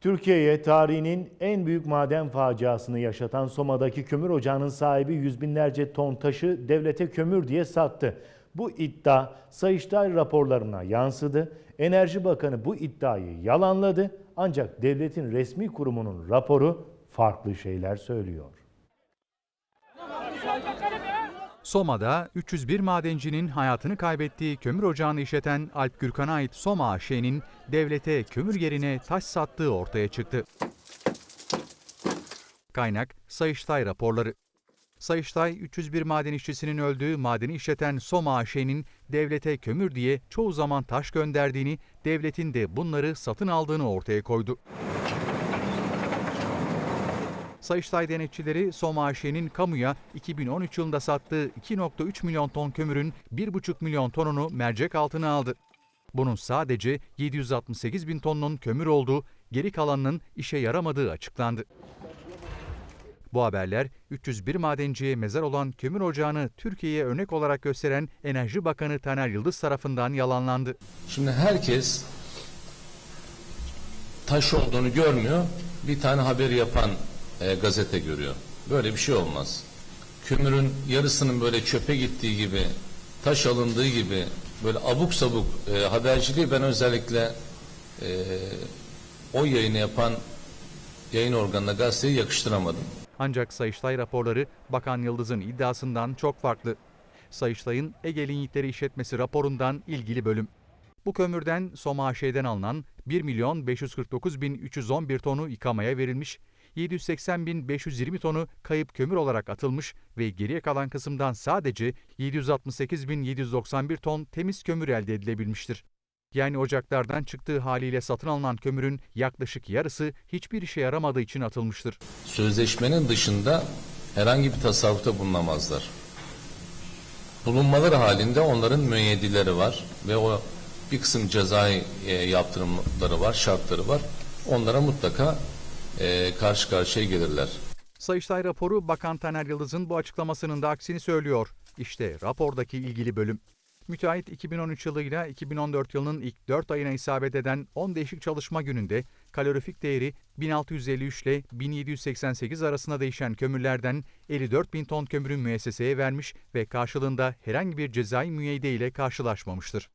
Türkiye'ye tarihinin en büyük maden faciasını yaşatan Soma'daki kömür ocağının sahibi yüz binlerce ton taşı devlete kömür diye sattı. Bu iddia Sayıştay raporlarına yansıdı. Enerji Bakanı bu iddiayı yalanladı ancak devletin resmi kurumunun raporu farklı şeyler söylüyor. Soma'da 301 madencinin hayatını kaybettiği kömür ocağını işleten Alp Gürkan'a ait Soma AŞ'nin devlete kömür yerine taş sattığı ortaya çıktı. Kaynak Sayıştay raporları. Sayıştay 301 maden işçisinin öldüğü madeni işleten Soma AŞ'nin devlete kömür diye çoğu zaman taş gönderdiğini, devletin de bunları satın aldığını ortaya koydu. Sayıştay denetçileri Soma kamuya 2013 yılında sattığı 2.3 milyon ton kömürün 1.5 milyon tonunu mercek altına aldı. Bunun sadece 768 bin tonunun kömür olduğu, geri kalanının işe yaramadığı açıklandı. Bu haberler 301 madenciye mezar olan kömür ocağını Türkiye'ye örnek olarak gösteren Enerji Bakanı Taner Yıldız tarafından yalanlandı. Şimdi herkes taş olduğunu görmüyor. Bir tane haberi yapan e, gazete görüyor. Böyle bir şey olmaz. Kömürün yarısının böyle çöpe gittiği gibi, taş alındığı gibi böyle abuk sabuk e, haberciliği ben özellikle e, o yayını yapan yayın organına gazeteye yakıştıramadım. Ancak Sayıştay raporları Bakan Yıldız'ın iddiasından çok farklı. Sayıştay'ın Ege Linyitleri İşletmesi raporundan ilgili bölüm. Bu kömürden Soma AŞ'den alınan 1 milyon 549 bin 311 tonu yıkamaya verilmiş, 780 bin 520 tonu kayıp kömür olarak atılmış ve geriye kalan kısımdan sadece 768 bin 791 ton temiz kömür elde edilebilmiştir. Yani ocaklardan çıktığı haliyle satın alınan kömürün yaklaşık yarısı hiçbir işe yaramadığı için atılmıştır. Sözleşmenin dışında herhangi bir tasarrufta bulunamazlar. Bulunmaları halinde onların müeyyedileri var ve o bir kısım cezai e, yaptırımları var, şartları var. Onlara mutlaka e, karşı karşıya gelirler. Sayıştay raporu Bakan Taner Yıldız'ın bu açıklamasının da aksini söylüyor. İşte rapordaki ilgili bölüm. Müteahhit 2013 yılıyla 2014 yılının ilk 4 ayına isabet eden 10 değişik çalışma gününde kalorifik değeri 1653 ile 1788 arasında değişen kömürlerden 54 bin ton kömürün müesseseye vermiş ve karşılığında herhangi bir cezai müeyyide ile karşılaşmamıştır.